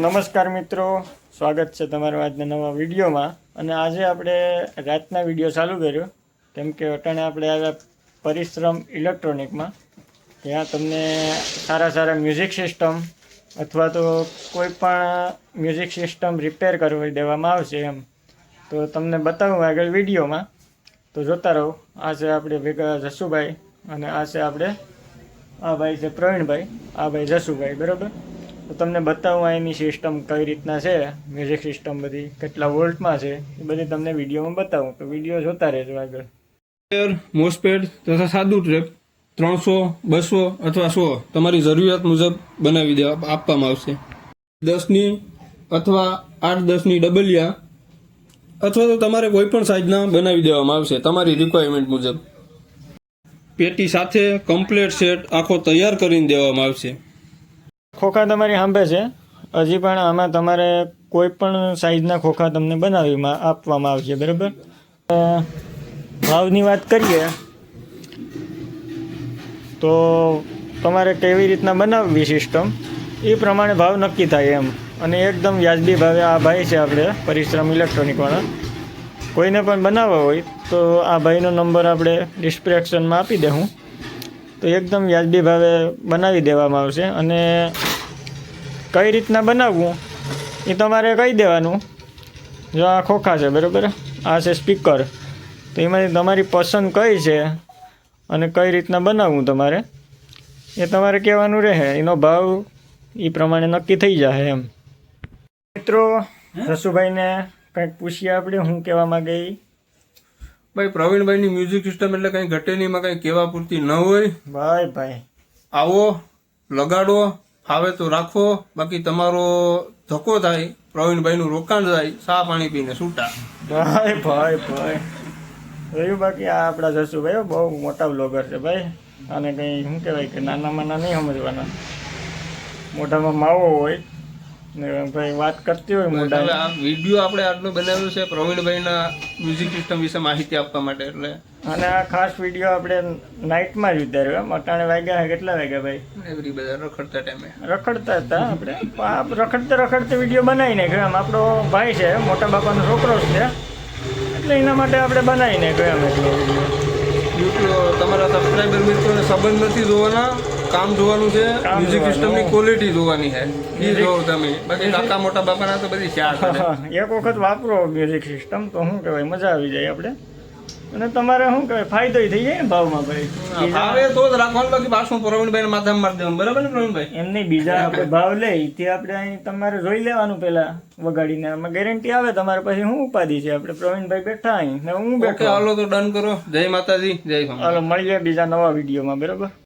નમસ્કાર મિત્રો. સ્વાગત છે તમારું આજના નવા વિડીયોમાં. અને આજે આપણે રાતના વીડિયો ચાલુ કર્યો. કેમ કે અટાણે આપણે આવ્યા પરિશ્રમ ઇલેક્ટ્રોનિકમાં. ત્યાં તમને સારા સારા મ્યુઝિક સિસ્ટમ અથવા તો કોઈ પણ મ્યુઝિક સિસ્ટમ રિપેર કરવી દેવામાં આવશે એમ. તો તમને બતાવું આગળ વિડીયોમાં. તો જોતા રહો. આ છે આપણે ભેગા જસુભાઈ અને આ છે આપણે, આ ભાઈ છે પ્રવીણભાઈ, આ ભાઈ જસુભાઈ. બરાબર? તો તમને બતાવું આ એની સિસ્ટમ કઈ રીતના છે મ્યુઝિક સિસ્ટમ બધી, કેટલા વોલ્ટમાં છે, એ બધી તમને વિડીયોમાં બતાવું. તો વીડિયો જોતા રહેજો આગળ. મોસ્પેડ તથા સાદું ટ્રેપ ત્રણસો, બસો અથવા સો તમારી જરૂરિયાત મુજબ બનાવી દેવા આપવામાં આવશે. દસની અથવા આઠ દસની ડબલિયા અથવા તો તમારે કોઈ પણ સાઇઝના બનાવી દેવામાં આવશે, તમારી રિક્વાયરમેન્ટ મુજબ. પેટી સાથે કમ્પ્લેટ સેટ આખો તૈયાર કરીને દેવામાં આવશે. ખોખા તમારી સાંભે છે? હજી પણ આમાં તમારે કોઈ પણ સાઈઝના ખોખા તમને બનાવી આપવામાં આવશે, બરાબર? ભાવની વાત કરીએ, તો તમારે કેવી રીતના બનાવવી સિસ્ટમ એ પ્રમાણે ભાવ નક્કી થાય એમ. અને એકદમ વ્યાજબી ભાવે આ ભાઈ છે આપણે, પરિશ્રમ ઇલેક્ટ્રોનિકવાળા કોઈને પણ બનાવવા હોય, તો આ ભાઈનો નંબર આપણે ડિસ્ક્રિપ્શનમાં આપી દઉં તો એકદમ વ્યાજબી ભાવે બનાવી દેવામાં આવશે. અને કઈ રીતના બનાવવું એ તમારે કહી દેવાનું. જો આ ખોખા છે બરાબર? આ છે સ્પીકર તો એમાંથી તમારી પસંદ કઈ છે અને કઈ રીતના બનાવવું તમારે એ તમારે કહેવાનું રહે. એનો ભાવ એ પ્રમાણે નક્કી થઈ જાય એમ. મિત્રો રસુભાઈને કંઈક પૂછીએ આપણે હું કહેવા માંગે. ભાઈ પ્રવીણભાઈની મ્યુઝિક સિસ્ટમ એટલે કંઈ ઘટે નહીં કંઈ કહેવા પૂરતી ન હોય. ભાઈ ભાઈ. આવો લગાડો. ફાવે તો રાખો, બાકી તમારો ધક્કો થાય, પ્રવીણભાઈનું રોકાણ થાય, ચા પાણી પીને છૂટા ભાઈ ભાઈ ભાઈ. રહ્યું બાકી આ આપણા જસુભાઈ બહુ મોટા બ્લોગર છે ભાઈ. અને કંઈ શું કહેવાય કે નાનામાં નાના નહીં સમજવાના. મોઢામાં માવો હોય. ભાઈ વાત કરતી હોય હવે આ વીડિયો આપણે આટલો બનાવ્યો છે પ્રવીણભાઈના મ્યુઝિક સિસ્ટમ વિશે માહિતી આપવા માટે એટલે અને આ ખાસ વીડિયો આપણે નાઇટમાં જ ઉતાર્યો. એમ અટાણે વાગ્યા કેટલા વાગ્યા ભાઈ? એવરી બધા રખડતા ટાઈમે રખડતા હતા આપણે. રખડતા રખડતે રખડતે વીડિયો બનાવી નાખ્યો. એમ આપણો ભાઈ છે મોટા બાપાનો છોકરો છે. એટલે એના માટે આપણે બનાવી નાખ્યો એમ એટલો વીડિયો યુટ્યુબ તમારા સબસ્ક્રાઈબર મિત્રોને સંબંધ નથી જોવાના. કામ જોવાનું છે મ્યુઝિક સિસ્ટમ સિસ્ટમની ક્વોલિટી જોવાની છે. એ જો તમે. બાકી કાકા મોટા બાપાના તો બધી ચાર એક વખત વાપરો મ્યુઝિક સિસ્ટમ તો શું કહેવાય મજા આવી જાય આપણે. અને તમારે શું કહેવાય ફાયદો થઈ જાય ને ભાવમાં ભાઈ. ભાવે તો જ રાખવાનું બાકી પાછું પ્રવીણભાઈ માથા મારી દેવાનું. બરાબર ને પ્રવીણભાઈ? એમ બીજા આપણે ભાવ લે તે આપણે અહીં તમારે જોઈ લેવાનું પેલા વગાડીને. આમાં ગેરંટી આવે તમારે પછી શું ઉપાધિ છે? આપણે પ્રવીણભાઈ બેઠા અહીં. ને હું બેઠો. હાલો તો ડન કરો. જય માતાજી જય હાલો મળીએ બીજા નવા વિડીયોમાં બરાબર?